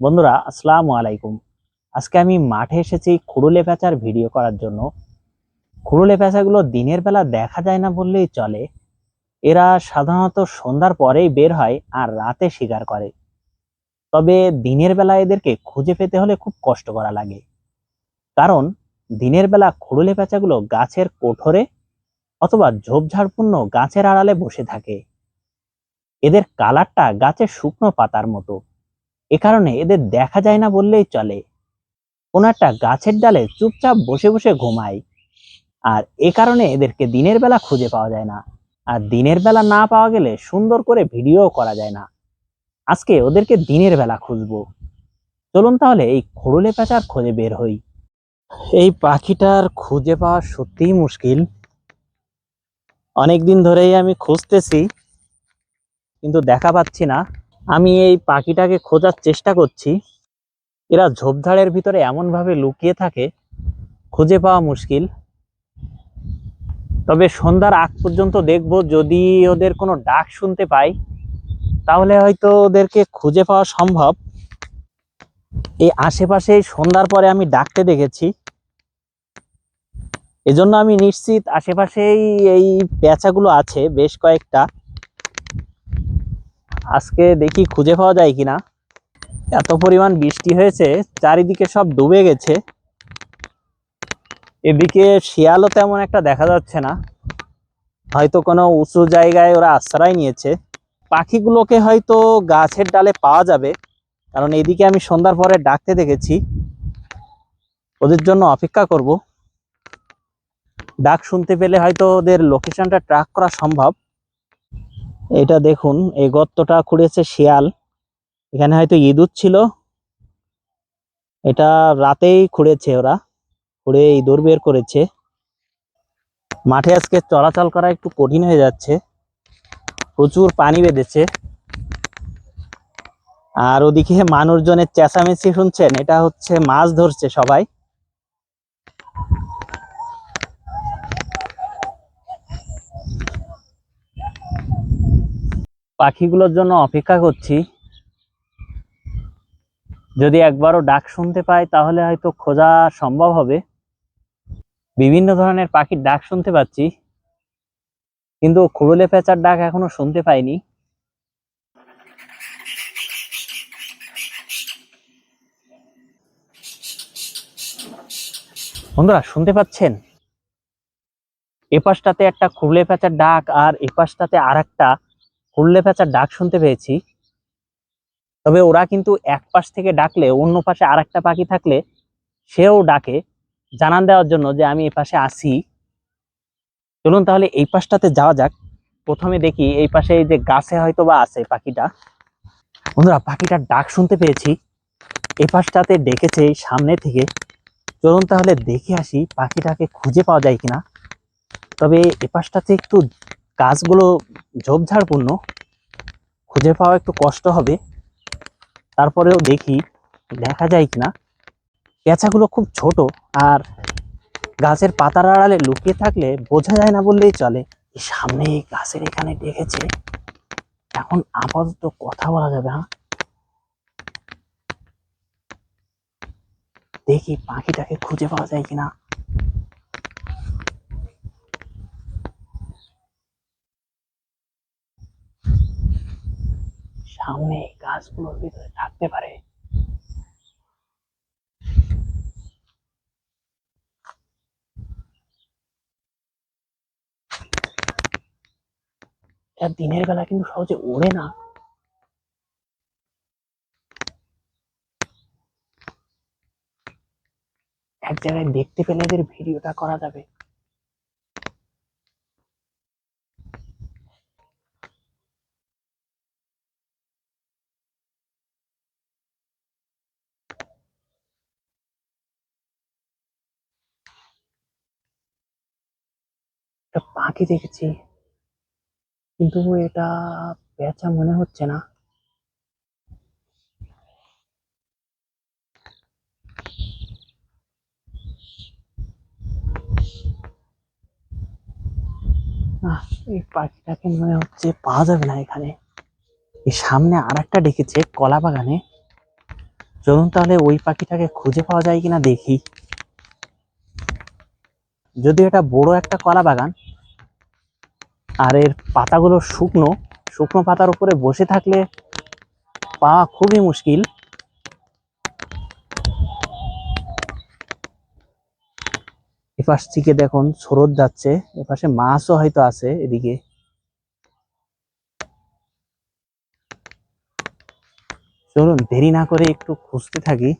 বন্ধুরা, আসসালামু আলাইকুম। আজকে আমি মাঠে এসেছি খুড়ুলে পেঁচার ভিডিও করার জন্য। খুড়ুলে পেঁচাগুলো দিনের বেলা দেখা যায় না বললেই চলে। এরা সাধারণত সন্ধ্যার পরেই বের হয় আর রাতে শিকার করে। তবে দিনের বেলা এদেরকে খুঁজে পেতে হলে খুব কষ্ট করা লাগে। কারণ, দিনের বেলা খুড়ুলে পেঁচাগুলো গাছের কোঠরে অথবা ঝোপঝাড়পূর্ণ গাছের আড়ালে বসে থাকে। এদের কালারটা গাছের শুকনো পাতার মতো। এ কারণে এদের দেখা যায় না বললেই চলে। কোনো একটা গাছের ডালে চুপচাপ বসে বসে ঘুমায়। আর এ কারণে এদেরকে দিনের বেলা খুঁজে পাওয়া যায় না। আর দিনের বেলা না পাওয়া গেলে সুন্দর করে ভিডিও করা যায় না। আজকে ওদেরকে দিনের বেলা খুঁজবো। চলুন তাহলে এই খড়ুলে পেঁচার খোঁজে বের হই। এই পাখিটার খুঁজে পাওয়া সত্যিই মুশকিল। অনেকদিন ধরেই আমি খুঁজতেছি, কিন্তু দেখা পাচ্ছি না। আমি এই পাখিটাকে খোঁজার চেষ্টা করছি। এরা ঝোপঝাড়ের ভিতরে এমনভাবে লুকিয়ে থাকে, খুঁজে পাওয়া মুশকিল। তবে সন্ধ্যার আগ পর্যন্ত দেখব যদি ওদের কোনো ডাক শুনতে পাই, তাহলে হয়তো ওদেরকে খুঁজে পাওয়া সম্ভব। এই আশেপাশে সন্ধ্যার পরে আমি ডাকতে দেখেছি। এজন্য আমি নিশ্চিত আশেপাশেই এই পেঁচাগুলো আছে, বেশ কয়েকটা। আজকে দেখি খুঁজে পাওয়া যায় কিনা। এত পরিমাণ বৃষ্টি হয়েছে, চারিদিকে সব ডুবে গেছে। এদিকে শিয়ালও তেমন একটা দেখা যাচ্ছে না। হয়তো কোনো উঁচু জায়গায় ওরা আশ্রয় নিয়েছে। পাখিগুলোকে হয়তো গাছের ডালে পাওয়া যাবে, কারণ এদিকে আমি সন্ধ্যার পরে ডাকতে দেখেছি। ওদের জন্য অপেক্ষা করব। ডাক শুনতে পেলে হয়তো ওদের লোকেশনটা ট্র্যাক করা সম্ভব। এটা দেখুন, এই গর্তটা খুঁড়েছে শিয়াল। এখানে হয়তো ইঁদুর ছিল। এটা রাতেই খুঁড়েছে ওরা, খুঁড়ে ইঁদুর বের করেছে। মাঠে আজকে চলাচল করা একটু কঠিন হয়ে যাচ্ছে। প্রচুর পানি বেঁধেছে। আর ওদিকে মানুষজনের চেঁচামেচি শুনছেন? এটা হচ্ছে মাছ ধরছে সবাই। পাখিগুলোর জন্য অপেক্ষা করছি। যদি একবারও ডাক শুনতে পাই, তাহলে হয়তো খোঁজা সম্ভব হবে। বিভিন্ন ধরনের পাখির ডাক শুনতে পাচ্ছি, কিন্তু খুরুলে পেঁচার ডাক এখনও শুনতে পাইনি। বন্ধুরা, শুনতে পাচ্ছেন? এপাশটাতে একটা খুরলে পেঁচার ডাক আর এপাশটাতে আর একটা খুরলে পেঁচার ডাক শুনতে পেয়েছি। তবে ওরা কিন্তু এক পাশ থেকে ডাকলে অন্য পাশে আর একটা পাখি থাকলে সেও ডাকে। জানান দেওয়ার জন্য যে আমি এই পাশে আসি চলুন তাহলে এই পাশটাতে যাওয়া যাক। প্রথমে দেখি এই পাশে এই যে গাছে হয়তো বা আছে পাখিটা। বন্ধুরা, পাখিটার ডাক শুনতে পেয়েছি। এই পাশটাতে ডেকেছে সামনে থেকে। চলুন তাহলে দেখে আসি পাখিটাকে খুঁজে পাওয়া যায় কিনা। তবে এ পাশটাতে একটু গাছগুলো ঝোপঝাড়পূর্ণ, খুঁজে পাওয়া একটু কষ্ট হবে। তারপরেও দেখি দেখা যায় কিনা, পেঁচাগুলো খুব ছোট আর গাছের পাতার আড়ালে লুকিয়ে থাকলে বোঝা যায় না বললেই চলে সামনে গাছের এখানে দেখেছে এখন আপাতত কথা বলা যাবে হ্যাঁ দেখি পাখিটাকে খুঁজে পাওয়া যায় কিনা। সামনে গাছগুলোর ভিতরে থাকতে পারে। দিনের বেলা কিন্তু সহজে ওড়ে না। এক জায়গায় দেখতে পেলে এদের ভিডিওটা করা যাবে। একটা পাখি দেখেছি। কিন্তু এটা পেঁচা মনে হচ্ছে না। এই পাখিটাকে মনে হচ্ছে পাওয়া যাবে না এখানে। এই সামনে আর একটা ডেকেছে কলা বাগানে। চলুন তাহলে ওই পাখিটাকে খুঁজে পাওয়া যায় কিনা দেখি। যদি এটা বড় একটা কলা বাগান আর এর পাতাগুলো শুকনো শুকনো পাতার উপরে বসে থাকলে পাওয়া খুবই মুশকিল। এপাশ থেকে দেখুন স্রোত যাচ্ছে, এপাশে মাছও হয়তো আছে এদিকে। চলুন দেরি না করে একটু খুঁজতে থাকি।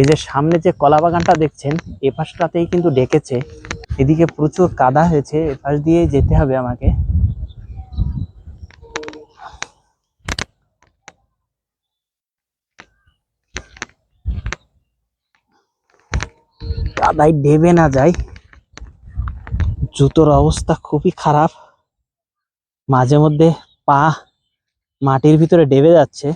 এই যে সামনে যে কলা বাগানটা দেখছেন এ পাশটাতেই কিন্তু ডেকেছে। এদিকে প্রচুর কাদা হয়েছে এপাশ দিয়ে যেতে হবে আমাকে। কাদায় ডেবে না যায়। জুতোর অবস্থা খুবই খারাপ। মাঝে মধ্যে পা মাটির ভিতরে ডেবে যাচ্ছে।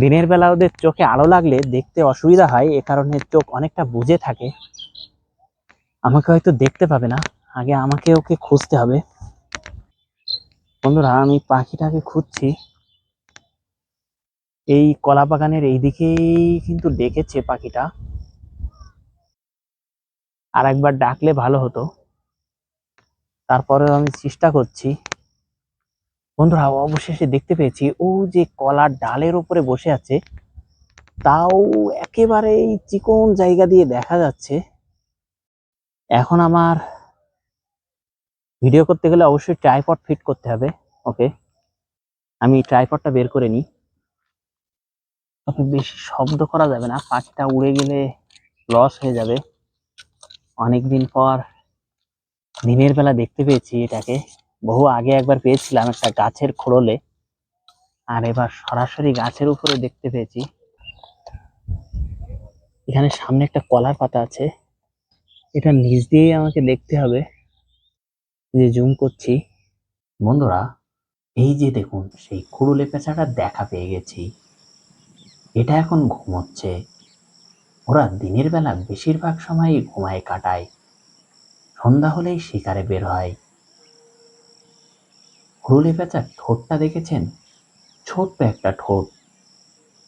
দিনের বেলা ওদের চোখে আলো লাগলে দেখতে অসুবিধা হয়, এ কারণে চোখ অনেকটা বুজে থাকে। আমাকে হয়তো দেখতে পাবে না। আগে আমাকে ওকে খুঁজতে হবে। বন্ধুরা, আমি পাখিটাকে খুঁজছি। এই কলা বাগানের এই দিকেই কিন্তু ডেকেছে পাখিটা। আর একবার ডাকলে ভালো হতো। তারপরেও আমি চেষ্টা করছি। বন্ধুরা, অবশেষে দেখতে পেয়েছি, ও যে কলার ডালের উপরে বসে আছে, তাও একেবারে চিকন জায়গা দিয়ে দেখা যাচ্ছে। এখন আমার ভিডিও করতে গেলে অবশ্যই ট্রাইপড ফিট করতে হবে ওকে আমি ট্রাইপডটা বের করে নিই। তবে বেশি শব্দ করা যাবে না পাখিটা উড়ে গেলে লস হয়ে যাবে। অনেক দিন পর দিনের বেলা দেখতে পেয়েছি এটাকে। বহু আগে একবার পেয়েছিলাম একটা গাছের খোড়লে আর এবার সরাসরি গাছের উপরে দেখতে পেয়েছি। এখানে সামনে একটা কলার পাতা আছে। এটা নিচ দিয়েই আমাকে দেখতে হবে। যে জুম করছি। বন্ধুরা, এই যে দেখুন, সেই খুড়ুলে পেঁচাটা দেখা পেয়ে গেছি। এটা এখন ঘুমোচ্ছে। ওরা দিনের বেলা বেশিরভাগ সময়ই ঘুমায় কাটায়। সন্ধ্যা হলেই শিকারে বের হয়। হুরুলে পেঁচার ঠোঁটটা দেখেছেন? ছোট্ট একটা ঠোঁট।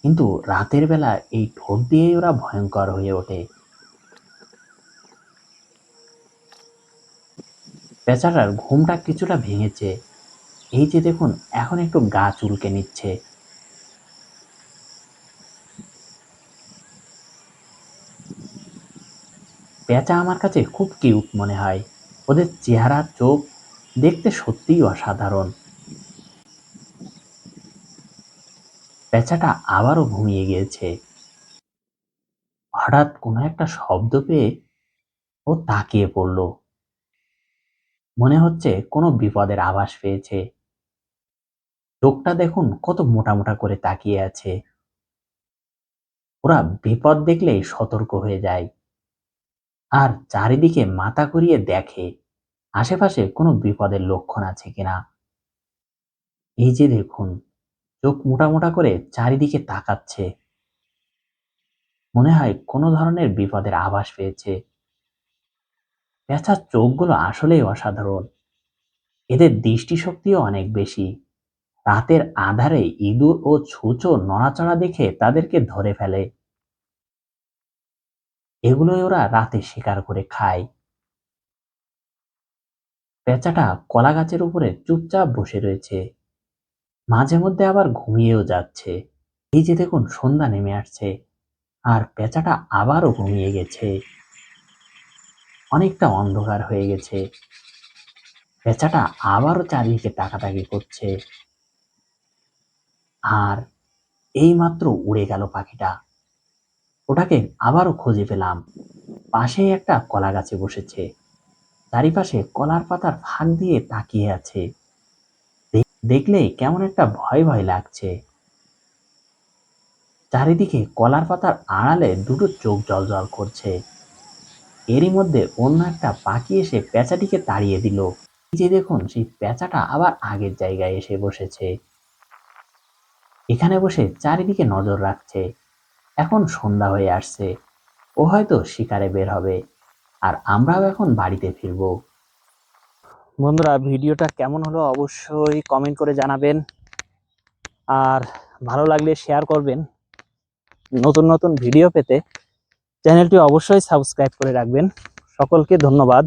কিন্তু রাতের বেলা এই ঠোঁট দিয়েই ওরা ভয়ঙ্কর হয়ে ওঠে। পেঁচাটার ঘুমটা কিছুটা ভেঙেছে। এই যে দেখুন, এখন একটু গা চুলকে নিচ্ছে। পেঁচা আমার কাছে খুব কিউট মনে হয়। ওদের চেহারা, চোখ দেখতে সত্যিই অসাধারণ। পেঁচাটা আবারও ঘুমিয়ে গিয়েছে। হঠাৎ কোনো একটা শব্দ পেয়ে ও তাকিয়ে পড়ল। মনে হচ্ছে কোনো বিপদের আভাস পেয়েছে। চোখটা দেখুন কত মোটা মোটা করে তাকিয়ে আছে। ওরা বিপদ দেখলেই সতর্ক হয়ে যায়। আর চারিদিকে মাথা করিয়ে দেখে আশেপাশে কোনো বিপদের লক্ষণ আছে কিনা। এই যে দেখুন, চোখ মোটা মোটা করে চারিদিকে তাকাচ্ছে। মনে হয় কোনো ধরনের বিপদের আভাস পেয়েছে। পেঁচার চোখগুলো আসলেই অসাধারণ। এদের দৃষ্টিশক্তিও অনেক বেশি। রাতের আধারে ইঁদুর ও ছুঁচো নড়াচড়া দেখে তাদেরকে ধরে ফেলে। এগুলোই ওরা রাতে শিকার করে খায়। পেঁচাটা কলা গাছের উপরে চুপচাপ বসে রয়েছে। মাঝে মধ্যে আবার ঘুমিয়েও যাচ্ছে। এই যে দেখুন, সন্ধ্যা নেমে আসছে। আর পেঁচাটা আবারও ঘুমিয়ে গেছে। অনেকটা অন্ধকার হয়ে গেছে। পেঁচাটা আবারও চারিদিকে তাকাতাকি করছে। আর এই মাত্র উড়ে গেল পাখিটা। ওটাকে আবারও খুঁজে পেলাম। পাশেই একটা কলা গাছে বসেছে। চারিপাশে কলার পাতার ফাঁক দিয়ে তাকিয়ে আছে। দেখ- দেখলেই কেমন একটা ভয় ভয় লাগছে। চারিদিকে কলার পাতার আড়ালে দুটো চোখ জল জল করছে। এরই মধ্যে অন্য একটা পাখি এসে পেঁচাটিকে তাড়িয়ে দিল। যে দেখুন, সেই পেঁচাটা আবার আগের জায়গায় এসে বসেছে। এখানে বসে চারিদিকে নজর রাখছে। এখন সন্ধ্যা হয়ে আসছে। ও হয়তো শিকারে বের হবে। আর আমরাও এখন বাড়িতে ফিরবো। বন্ধুরা, ভিডিওটা কেমন হলো অবশ্যই কমেন্ট করে জানাবেন। আর ভালো লাগলে শেয়ার করবেন। নতুন নতুন ভিডিও পেতে চ্যানেলটি অবশ্যই সাবস্ক্রাইব করে রাখবেন। সকলকে ধন্যবাদ।